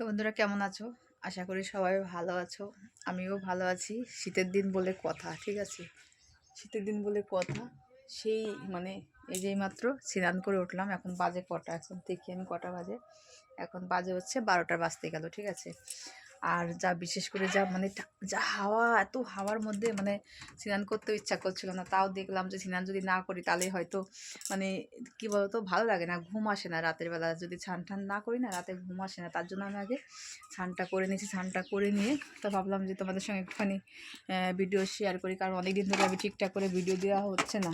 তো বন্ধুরা কেমন আছো? আশা করি সবাই ভালো আছো। আমিও ভালো আছি। শীতের দিন বলে কথা, ঠিক আছে? শীতের দিন বলে কথা। সেই মানে এই যেই মাত্র স্নান করে উঠলাম। এখন বাজে কটা? এখন দেখি আমি কটা বাজে? এখন বাজে হচ্ছে বারোটা বাজতে গেল, ঠিক আছে? আর যা বিশেষ করে যা মানে যা হাওয়া, এত হাওয়ার মধ্যে মানে স্নান করতেও ইচ্ছা করছিল না। তাও দেখলাম যে স্নান যদি না করি তাহলে হয়তো মানে কি বলতো, ভালো লাগে না, ঘুম আসে না রাতের বেলা। যদি ছান টান না করি না, রাতে ঘুম আসে না। তার জন্য আমি আগে ছানটা করে নিয়েছি ছানটা করে নিয়ে তো ভাবলাম যে তোমাদের সঙ্গে একটুখানি ভিডিও শেয়ার করি। কারণ অনেক দিন ধরে আমি ঠিকঠাক করে ভিডিও দেওয়া হচ্ছে না।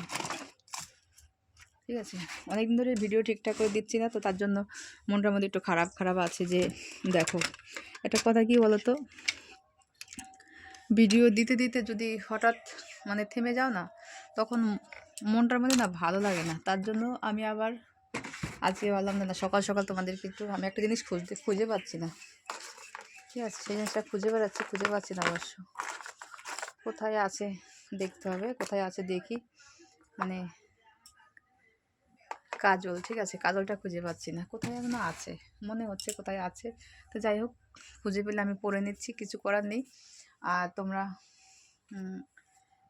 ঠিক আছে? অনেক দিন ধরে ভিডিও ঠিকঠাক করে দিচ্ছি না, তো তার জন্য মনটার মধ্যে একটু খারাপ খারাপ আছে যে, দেখো, একটা কথা কি বলো তো ভিডিও দিতে দিতে যদি হঠাৎ মানে থেমে যাও না, তখন মনটার মধ্যে না ভালো লাগে না। তার জন্য আমি আবার আজকে ভাবলাম না, সকাল সকাল তোমাদেরকে একটু, আমি একটা জিনিস খুঁজতে, খুঁজে পাচ্ছি না। ঠিক আছে? সেই জিনিসটা খুঁজে বেড়াচ্ছি, খুঁজে পাচ্ছি না অবশ্য। কোথায় আছে দেখতে হবে, কোথায় আছে দেখি। মানে কাজল, ঠিক আছে? কাজলটা খুঁজে পাচ্ছি না। কোথায় যেন আছে? মনে হচ্ছে কোথায় আছে। তো যাই হোক, খুঁজে পেলে আমি পরে নিচ্ছি, কিছু করার নেই। আর তোমরা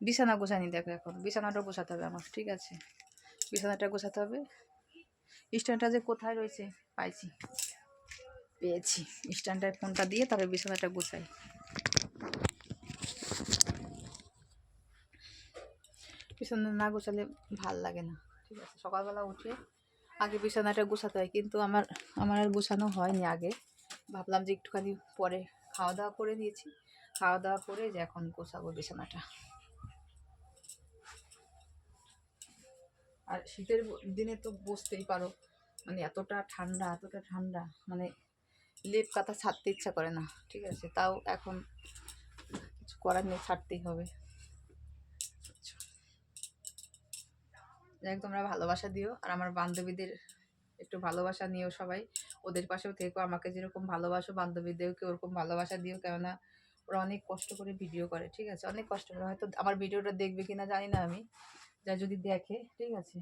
বিছানা গোছানি দেখো এখন। বিছানাটা গোছাতে হবে আমার, ঠিক আছে? বিছানাটা গোছাতে হবে। স্ট্যান্ডটা যে কোথায় রয়েছে? পাইছি। পেয়েছি। স্ট্যান্ডটায় ফোনটা দিয়ে তারপরে বিছানাটা গোছাই। বিছানা না গোছালে ভালো লাগে না। ঠিক আছে, সকালবেলা উঠে আগে বিছানাটা গোছাতে হয়, কিন্তু আমার আমার আর গোছানো হয়নি আগে। ভাবলাম যে একটুখানি পরে খাওয়া দাওয়া করে নিয়েছি। খাওয়া দাওয়া করে যে এখন গোছাবো বিছানাটা। আর শীতের দিনে তো বসতেই পারো। মানে এতটা ঠান্ডা এতটা ঠান্ডা মানে লেপ কাঁথা ছাড়তে ইচ্ছা করে না, ঠিক আছে? তাও এখন কিছু করার নেই, ছাড়তেই হবে। যাই তোমরা ভালোবাসা দিও। আর আমার বান্ধবীদের একটু ভালোবাসা নিও সবাই। ওদের পাশেও থেকো, আমাকে যেরকম ভালোবাসো, বান্ধবীদেরকে ওরকম ভালোবাসা দিও, কেননা ওরা অনেক কষ্ট করে ভিডিও করে, ঠিক আছে? অনেক কষ্ট করে। হয়তো আমার ভিডিওটা দেখবে কি না জানি না আমি। যা যদি দেখে, ঠিক আছে?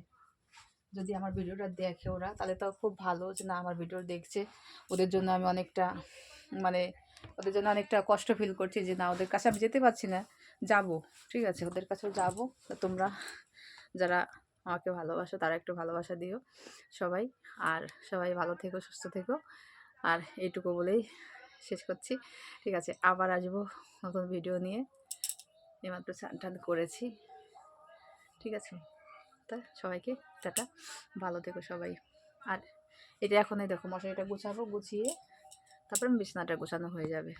যদি আমার ভিডিওটা দেখে ওরা, তাহলে তো খুব ভালো যে না, আমার ভিডিও দেখছে। ওদের জন্য আমি অনেকটা মানে ওদের জন্য অনেকটা কষ্ট ফিল করছি যে না, ওদের কাছে আমি যেতে পারছি না, যাব, ঠিক আছে? ওদের কাছেও যাব। তোমরা যারা আমাকে ভালোবাসো, তারা একটু ভালোবাসা দিও সবাই। আর সবাই ভালো থেকো, সুস্থ থেকো। আর এইটুকু বলেই শেষ করছি। ঠিক আছে, আবার আসব নতুন ভিডিও নিয়ে। এইমাত্র স্নান টান করেছি। ঠিক আছে? তা সবাইকে টাটা। ভালো থেকো সবাই। আর এটা এখনই দেখো, মশারিটা গুছাবো, গুছিয়ে তারপর বিছানাটা গোছানো হয়ে যাবে।